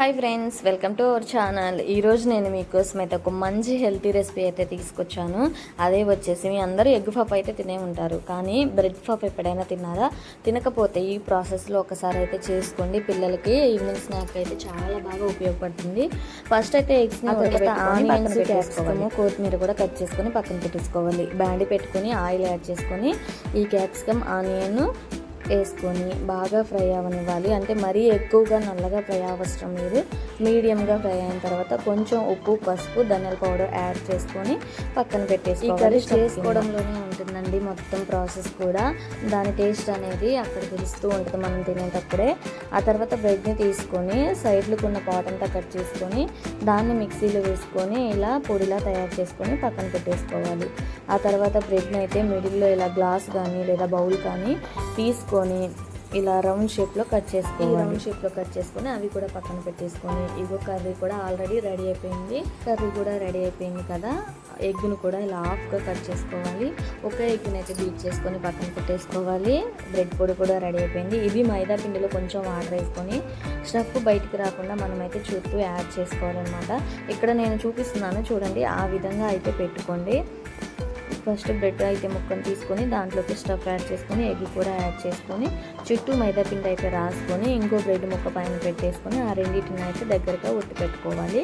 Hi friends welcome to our channel ఈరోజు నేను మీకోసం అయితే ఒక మంచి హెల్తీ రెసిపీ అయితే తీసుకొచ్చాను. అదే వచ్చేసి మీ అందరూ ఎగ్ పఫ్ అయితే తినే ఉంటారు. కానీ బ్రెడ్ పఫ్ ఎప్పుడైనా తిన్నారా? తినకపోతే ఈ ప్రాసెస్లో ఒకసారి అయితే చేసుకోండి. పిల్లలకి ఈవినింగ్ స్నాక్ అయితే చాలా బాగా ఉపయోగపడుతుంది. ఫస్ట్ అయితే ఎగ్స్ని ఆనియన్స్ క్యాప్సికమ్ కొత్తిమీర కూడా కట్ చేసుకొని పక్కన పెట్టేసుకోవాలి. బ్యాండి పెట్టుకొని ఆయిల్ యాడ్ చేసుకొని ఈ క్యాప్సికమ్ ఆనియన్ వేసుకొని బాగా ఫ్రై అవనివ్వాలి. అంటే మరీ ఎక్కువగా నల్లగా ఫ్రై అవసరం లేదు. మీడియంగా ఫ్రై అయిన తర్వాత కొంచెం ఉప్పు పసుపు ధనియాల పౌడర్ యాడ్ చేసుకొని పక్కన పెట్టేసి ఈ కర్రీ చేసుకోవడంలోనే ఉంటుందండి మొత్తం ప్రాసెస్ కూడా. దాని టేస్ట్ అనేది అక్కడ తెలుస్తూ ఉంటుంది మనం తినేటప్పుడే. ఆ తర్వాత బ్రెడ్ని తీసుకొని సైడ్లకు ఉన్న పాట్ అంతా కట్ చేసుకొని దాన్ని మిక్సీలో వేసుకొని ఇలా పొడిలా తయారు చేసుకొని పక్కన పెట్టేసుకోవాలి. ఆ తర్వాత బ్రెడ్ని అయితే మిడిల్లో ఇలా గ్లాస్ కానీ లేదా బౌల్ కానీ తీసుకొని ఇలా రౌండ్ షేప్లో కట్ చేసుకోవాలి రౌండ్ షేప్లో కట్ చేసుకొని అవి కూడా పక్కన పెట్టేసుకొని ఇగో కర్రీ కూడా ఆల్రెడీ రెడీ అయిపోయింది. కర్రీ కూడా రెడీ అయిపోయింది కదా. ఎగ్ను కూడా ఇలా హాఫ్గా కట్ చేసుకోవాలి. ఒక ఎగ్ని అయితే బీట్ చేసుకొని పక్కన పెట్టేసుకోవాలి. బ్రెడ్ పొడి కూడా రెడీ అయిపోయింది. ఇది మైదా పిండిలో కొంచెం వాటర్ వేసుకొని స్టఫ్ బయటికి రాకుండా మనమైతే చుట్టూ యాడ్ చేసుకోవాలన్నమాట. ఇక్కడ నేను చూపిస్తున్నాను చూడండి ఆ విధంగా అయితే పెట్టుకోండి. ఫస్ట్ బ్రెడ్ అయితే ముక్కను తీసుకొని దాంట్లోకి స్టఫ్ యాడ్ చేసుకొని ఎగ్ కూడా యాడ్ చేసుకొని చుట్టూ మైదాపిండ అయితే రాసుకొని ఇంకో బ్రెడ్ ముక్క పైన పెట్టేసుకొని ఆ రెండింటిని అయితే దగ్గరగా ఉట్టి పెట్టుకోవాలి.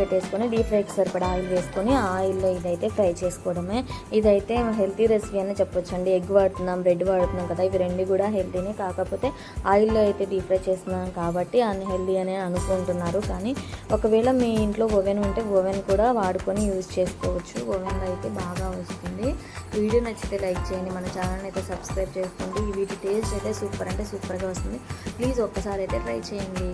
పెట్టేసుకొని డీప్ ఫ్రైకి సరిపడా ఆయిల్ వేసుకొని ఆయిల్లో ఇదైతే ఫ్రై చేసుకోవడమే. ఇదైతే హెల్తీ రెసిపీ అని చెప్పొచ్చు అండి ఎగ్ వాడుతున్నాం బ్రెడ్ వాడుతున్నాం కదా ఇవి రెండు కూడా హెల్తీనే కాకపోతే ఆయిల్లో అయితే డీప్ ఫ్రై చేస్తున్నాం కాబట్టి అన్హెల్దీ అని అనుకుంటున్నారు. కానీ ఒకవేళ మీ ఇంట్లో ఓవెన్ ఉంటే ఓవెన్ కూడా వాడుకొని యూజ్ చేసుకోవచ్చు. ఓవెన్లో అయితే బాగా వస్తుంది. వీడియో నచ్చితే లైక్ చేయండి. మన ఛానల్ అయితే సబ్స్క్రైబ్ చేసుకోండి. వీటి టేస్ట్ అయితే సూపర్ అంటే సూపర్గా వస్తుంది. ప్లీజ్ ఒక్కసారి అయితే ట్రై చేయండి.